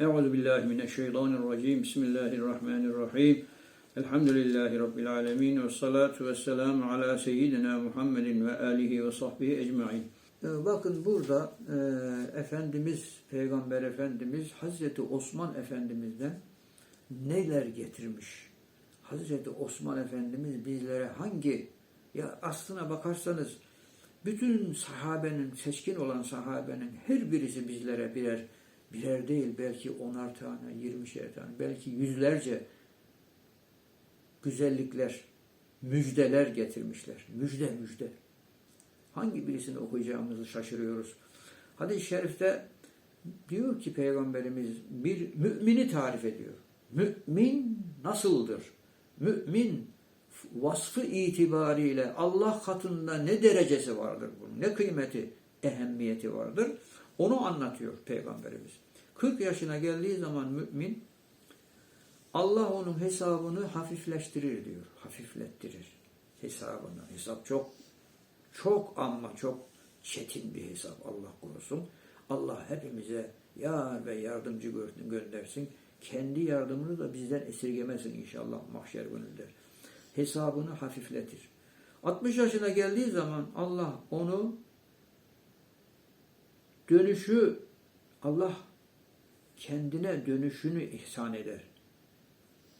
Euzu billahi mineşşeytanirracim. Bismillahirrahmanirrahim. Elhamdülillahi rabbil alamin ve salatu vesselamu ala seyyidina Muhammedin ve alihi ve sahbihi ecmaîn. Ee, Bakın burada e, Efendimiz, Peygamber Efendimiz Hazreti Osman Efendimiz'den neler getirmiş? Hazreti Osman Efendimiz bizlere hangi ya aslına bakarsanız bütün sahabenin, seçkin olan sahabenin her birisi bizlere birer birer değil belki onar tane, yirmişer tane, belki yüzlerce güzellikler, müjdeler getirmişler. Müjde müjde. Hangi birisini okuyacağımızı şaşırıyoruz. Hadis-i şerifte diyor ki Peygamberimiz bir mümini tarif ediyor. Mümin nasıldır? Mümin vasfı itibariyle Allah katında ne derecesi vardır bunun, ne kıymeti, ehemmiyeti vardır. Onu anlatıyor Peygamberimiz. 40 yaşına geldiği zaman mümin Allah onun hesabını hafifleştirir diyor. Hafiflettirir hesabını. Hesap çok çok ama çok çetin bir hesap Allah korusun. Allah hepimize yar ve yardımcı gö- göndersin. Kendi yardımını da bizden esirgemesin inşallah mahşer gününde. Hesabını hafifletir. 60 yaşına geldiği zaman Allah onu dönüşü Allah kendine dönüşünü ihsan eder.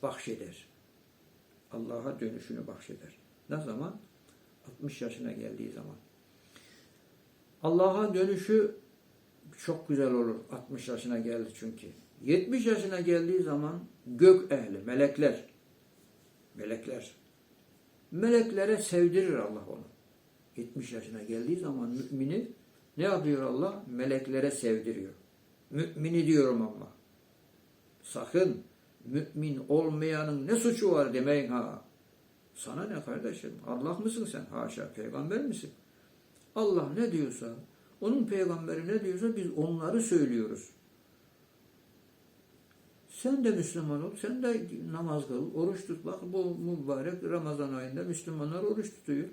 Bahşeder. Allah'a dönüşünü bahşeder. Ne zaman? 60 yaşına geldiği zaman. Allah'a dönüşü çok güzel olur. 60 yaşına geldi çünkü. 70 yaşına geldiği zaman gök ehli, melekler, melekler, meleklere sevdirir Allah onu. 70 yaşına geldiği zaman mümini ne yapıyor Allah? Meleklere sevdiriyor. Mümini diyorum ama. Sakın mümin olmayanın ne suçu var demeyin ha. Sana ne kardeşim? Allah mısın sen? Haşa peygamber misin? Allah ne diyorsa, onun peygamberi ne diyorsa biz onları söylüyoruz. Sen de Müslüman ol, sen de namaz kıl, oruç tut. Bak bu mübarek Ramazan ayında Müslümanlar oruç tutuyor.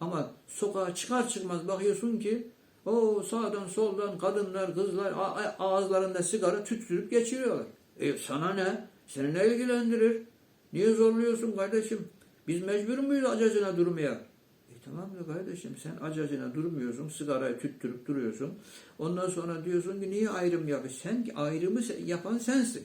Ama sokağa çıkar çıkmaz bakıyorsun ki o sağdan soldan kadınlar, kızlar ağızlarında sigara tüttürüp geçiriyorlar. E sana ne? Seni ne ilgilendirir? Niye zorluyorsun kardeşim? Biz mecbur muyuz acacına durmaya? E tamam da kardeşim sen acacına durmuyorsun, sigarayı tüttürüp duruyorsun. Ondan sonra diyorsun ki niye ayrım yapıyorsun? Sen ayrımı yapan sensin.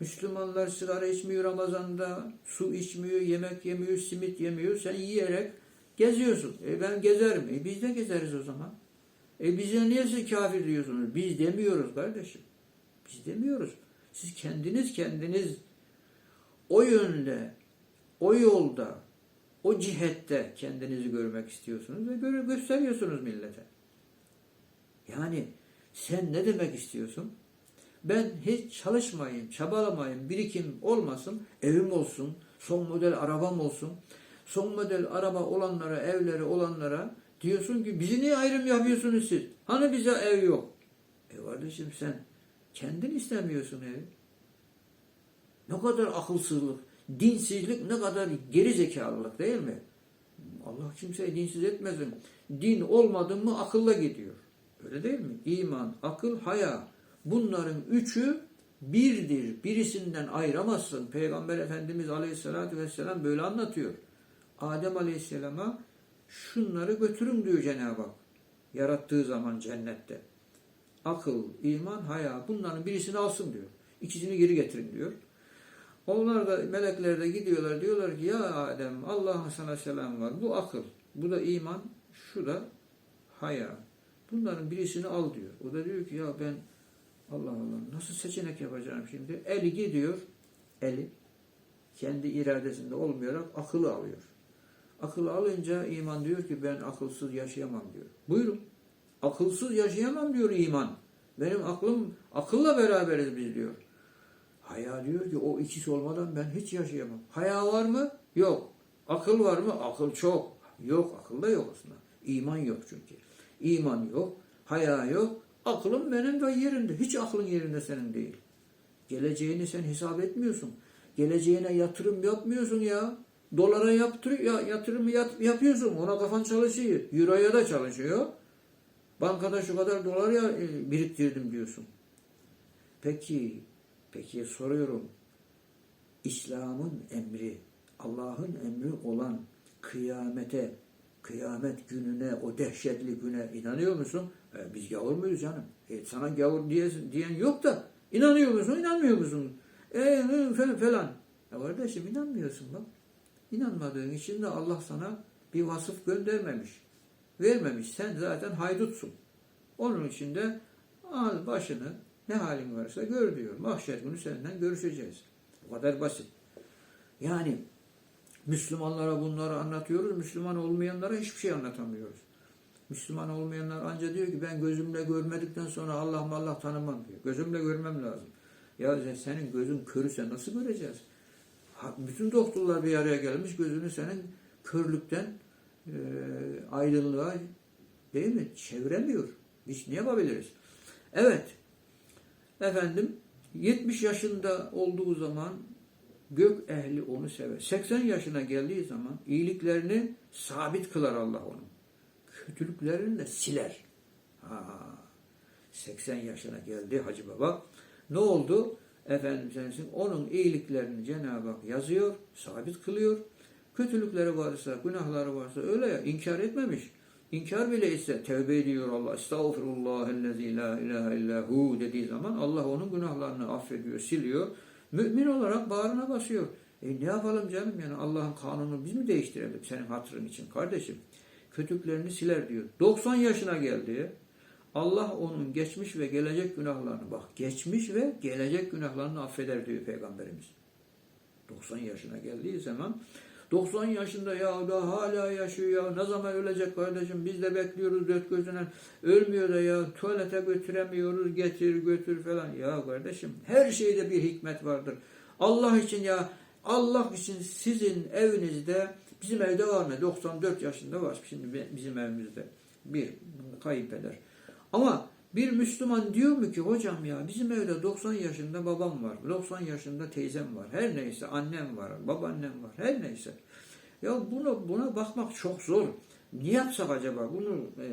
Müslümanlar sigara içmiyor Ramazan'da, su içmiyor, yemek yemiyor, simit yemiyor. Sen yiyerek geziyorsun. E ben gezerim. E biz de gezeriz o zaman. E bize niye siz kafir diyorsunuz? Biz demiyoruz kardeşim. Biz demiyoruz. Siz kendiniz kendiniz o yönde, o yolda, o cihette kendinizi görmek istiyorsunuz ve gö- gösteriyorsunuz millete. Yani sen ne demek istiyorsun? Ben hiç çalışmayayım, çabalamayayım, birikim olmasın, evim olsun, son model arabam olsun. Son model araba olanlara, evleri olanlara diyorsun ki bizi niye ayrım yapıyorsunuz siz? Hani bize ev yok? E kardeşim sen kendin istemiyorsun evi. Ne kadar akılsızlık, dinsizlik, ne kadar geri zekalılık değil mi? Allah kimseyi dinsiz etmesin. Din olmadı mı akılla gidiyor. Öyle değil mi? İman, akıl, haya. Bunların üçü birdir. Birisinden ayıramazsın. Peygamber Efendimiz Aleyhisselatü Vesselam böyle anlatıyor. Adem Aleyhisselam'a şunları götürün diyor Cenab-ı Hak. Yarattığı zaman cennette. Akıl, iman, haya bunların birisini alsın diyor. İkisini geri getirin diyor. Onlar da melekler de gidiyorlar diyorlar ki ya Adem Allah'ın sana selam var. Bu akıl, bu da iman, şu da haya. Bunların birisini al diyor. O da diyor ki ya ben Allah Allah nasıl seçenek yapacağım şimdi? Eli gidiyor, eli kendi iradesinde olmayarak akıllı alıyor. Akıllı alınca iman diyor ki ben akılsız yaşayamam diyor. Buyurun. Akılsız yaşayamam diyor iman. Benim aklım, akılla beraberiz biz diyor. Haya diyor ki o ikisi olmadan ben hiç yaşayamam. Haya var mı? Yok. Akıl var mı? Akıl çok. Yok. Akılda yok aslında. İman yok çünkü. İman yok. Haya yok. Aklın benim de yerinde. Hiç aklın yerinde senin değil. Geleceğini sen hesap etmiyorsun. Geleceğine yatırım yapmıyorsun ya. Dolara yaptır, ya, yatırım yap, yapıyorsun. Ona kafan çalışıyor. Euroya da çalışıyor. Bankada şu kadar dolar ya, e, biriktirdim diyorsun. Peki, peki soruyorum. İslam'ın emri, Allah'ın emri olan kıyamete, kıyamet gününe, o dehşetli güne inanıyor musun? E, biz gavur muyuz canım? E, sana gavur diye, diyen yok da inanıyor musun, inanmıyor musun? E, falan. Ya kardeşim inanmıyorsun bak. İnanmadığın için de Allah sana bir vasıf göndermemiş. Vermemiş. Sen zaten haydutsun. Onun için de al başını ne halin varsa gör diyor. Mahşer günü senden görüşeceğiz. Bu kadar basit. Yani Müslümanlara bunları anlatıyoruz. Müslüman olmayanlara hiçbir şey anlatamıyoruz. Müslüman olmayanlar anca diyor ki ben gözümle görmedikten sonra Allah Allah tanımam diyor. Gözümle görmem lazım. Ya senin gözün körüse nasıl göreceğiz? Bütün doktorlar bir araya gelmiş gözünü senin körlükten e, aydınlığa değil mi? Çeviremiyor. Biz ne yapabiliriz? Evet. Efendim 70 yaşında olduğu zaman gök ehli onu sever. 80 yaşına geldiği zaman iyiliklerini sabit kılar Allah onun. Kötülüklerini de siler. Ha, 80 yaşına geldi Hacı Baba. Ne oldu? Efendim sensin onun iyiliklerini Cenab-ı Hak yazıyor, sabit kılıyor. Kötülükleri varsa, günahları varsa öyle ya inkar etmemiş. İnkar bile etse tevbe ediyor Allah. Estağfirullahellezî la ilahe illa hu dediği zaman Allah onun günahlarını affediyor, siliyor. Mümin olarak bağrına basıyor. E ne yapalım canım yani Allah'ın kanunu biz mi değiştirelim senin hatırın için kardeşim? Kötülüklerini siler diyor. 90 yaşına geldi. Allah onun geçmiş ve gelecek günahlarını bak geçmiş ve gelecek günahlarını affeder diyor Peygamberimiz. 90 yaşına geldiği zaman 90 yaşında ya da hala yaşıyor ya ne zaman ölecek kardeşim biz de bekliyoruz dört gözüne ölmüyor da ya tuvalete götüremiyoruz getir götür falan. Ya kardeşim her şeyde bir hikmet vardır. Allah için ya Allah için sizin evinizde bizim evde var mı? 94 yaşında var. Şimdi bizim evimizde. Bir kayınpeder ama bir Müslüman diyor mu ki hocam ya bizim evde 90 yaşında babam var, 90 yaşında teyzem var, her neyse annem var, babaannem var, her neyse. Ya bunu buna bakmak çok zor. Ne yapsak acaba? Bunu e,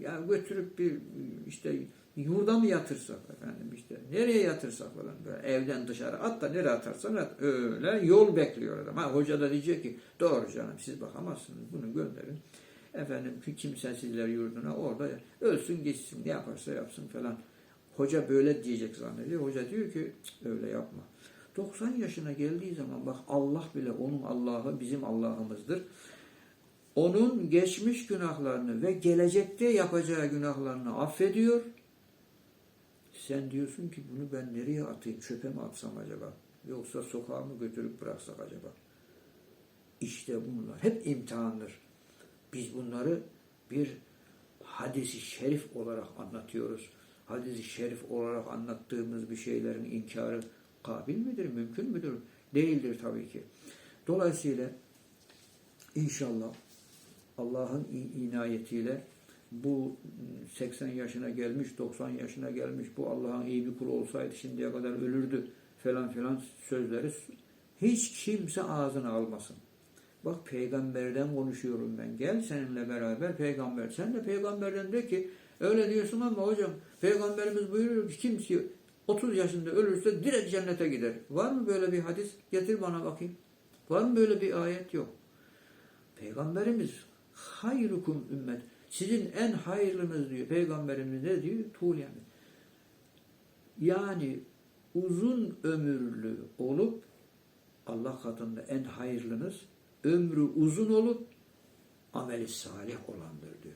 ya götürüp bir işte yurda mı yatırsak efendim işte nereye yatırsak falan böyle evden dışarı at da nereye atarsan at öyle yol bekliyor adam. Ha hoca da diyecek ki doğru canım siz bakamazsınız bunu gönderin. Efendim ki kimsesizler yurduna orada ölsün geçsin ne yaparsa yapsın falan. Hoca böyle diyecek zannediyor. Hoca diyor ki öyle yapma. 90 yaşına geldiği zaman bak Allah bile onun Allah'ı bizim Allah'ımızdır. Onun geçmiş günahlarını ve gelecekte yapacağı günahlarını affediyor. Sen diyorsun ki bunu ben nereye atayım? Çöpe mi atsam acaba? Yoksa sokağa mı götürüp bıraksak acaba? İşte bunlar hep imtihandır. Biz bunları bir hadisi şerif olarak anlatıyoruz. Hadisi şerif olarak anlattığımız bir şeylerin inkarı kabil midir, mümkün müdür? Değildir tabii ki. Dolayısıyla inşallah Allah'ın inayetiyle bu 80 yaşına gelmiş, 90 yaşına gelmiş, bu Allah'ın iyi bir kulu olsaydı şimdiye kadar ölürdü falan filan sözleri hiç kimse ağzına almasın. Bak peygamberden konuşuyorum ben. Gel seninle beraber peygamber. Sen de peygamberden de ki öyle diyorsun ama hocam peygamberimiz buyuruyor ki kimse 30 yaşında ölürse direkt cennete gider. Var mı böyle bir hadis? Getir bana bakayım. Var mı böyle bir ayet? Yok. Peygamberimiz hayrukum ümmet. Sizin en hayırlınız diyor. Peygamberimiz ne diyor? Tuğl yani. Yani uzun ömürlü olup Allah katında en hayırlınız ömrü uzun olup ameli salih olandır diyor.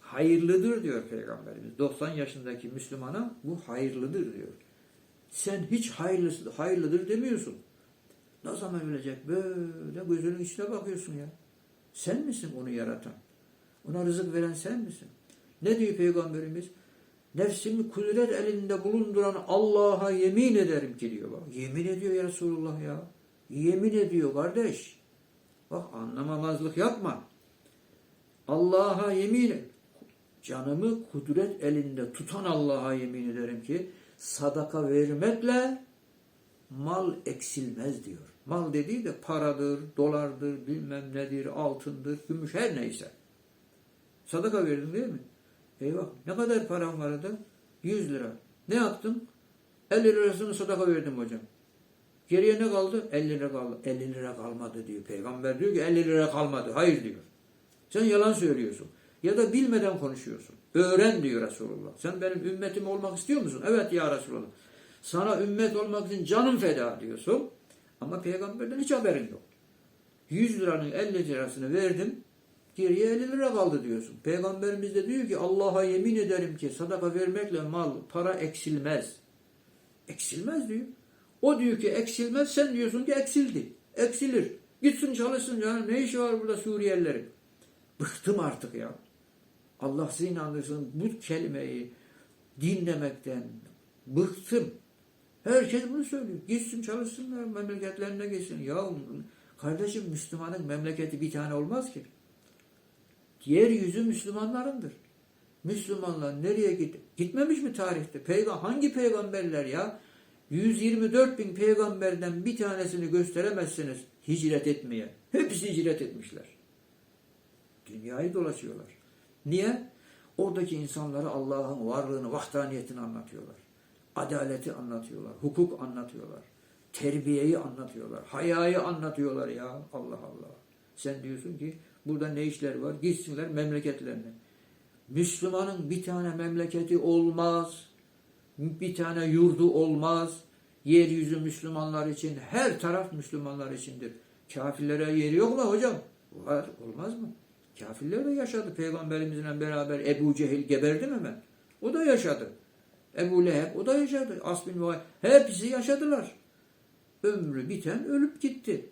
Hayırlıdır diyor Peygamberimiz. 90 yaşındaki Müslümana bu hayırlıdır diyor. Sen hiç hayırlısı, hayırlıdır demiyorsun. Ne zaman ölecek? Böyle gözünün içine bakıyorsun ya. Sen misin onu yaratan? Ona rızık veren sen misin? Ne diyor Peygamberimiz? Nefsimi kudret elinde bulunduran Allah'a yemin ederim ki diyor. Bak, yemin ediyor ya Resulullah ya. Yemin ediyor kardeş. Bak anlamamazlık yapma. Allah'a yemin. Canımı kudret elinde tutan Allah'a yemin ederim ki sadaka vermekle mal eksilmez diyor. Mal dediği de paradır, dolardır, bilmem nedir, altındır, gümüş her neyse. Sadaka verdin değil mi? Eyvah ne kadar param vardı? 100 lira. Ne yaptım? 50 lirasını sadaka verdim hocam. Geriye ne kaldı? 50 lira kaldı. 50 lira kalmadı diyor. Peygamber diyor ki 50 lira kalmadı. Hayır diyor. Sen yalan söylüyorsun. Ya da bilmeden konuşuyorsun. Öğren diyor Resulullah. Sen benim ümmetim olmak istiyor musun? Evet ya Resulullah. Sana ümmet olmak için canım feda diyorsun. Ama peygamberden hiç haberin yok. 100 liranın 50 lirasını verdim. Geriye 50 lira kaldı diyorsun. Peygamberimiz de diyor ki Allah'a yemin ederim ki sadaka vermekle mal, para eksilmez. Eksilmez diyor. O diyor ki eksilmez, sen diyorsun ki eksildi. Eksilir. Gitsin çalışsın canım. Ne işi var burada Suriyelilerin? Bıktım artık ya. Allah sizi inandırsın bu kelimeyi dinlemekten bıktım. Herkes bunu söylüyor. Gitsin çalışsınlar, memleketlerine gitsin. Ya kardeşim Müslümanın memleketi bir tane olmaz ki. Yeryüzü Müslümanlarındır. Müslümanlar nereye git gitmemiş mi tarihte? Peygamber hangi peygamberler ya? 124 bin peygamberden bir tanesini gösteremezsiniz hicret etmeye. Hepsi hicret etmişler. Dünyayı dolaşıyorlar. Niye? Oradaki insanlara Allah'ın varlığını, vahdaniyetini anlatıyorlar. Adaleti anlatıyorlar. Hukuk anlatıyorlar. Terbiyeyi anlatıyorlar. Hayayı anlatıyorlar ya. Allah Allah. Sen diyorsun ki burada ne işler var? Gitsinler memleketlerine. Müslümanın bir tane memleketi olmaz. Bir tane yurdu olmaz. Yeryüzü Müslümanlar için, her taraf Müslümanlar içindir. Kafirlere yeri yok mu hocam? Var, olmaz mı? Kafirler de yaşadı. Peygamberimizle beraber Ebu Cehil geberdi mi hemen? O da yaşadı. Ebu Leheb o da yaşadı. As bin Vay. Hepsi yaşadılar. Ömrü biten ölüp gitti.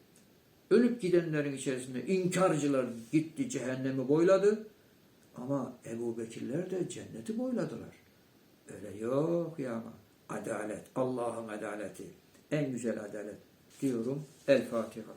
Ölüp gidenlerin içerisinde inkarcılar gitti cehennemi boyladı. Ama Ebu Bekirler de cenneti boyladılar. Öyle yok ya. Adalet. Allah'ın adaleti. En güzel adalet. Diyorum. El Fatiha.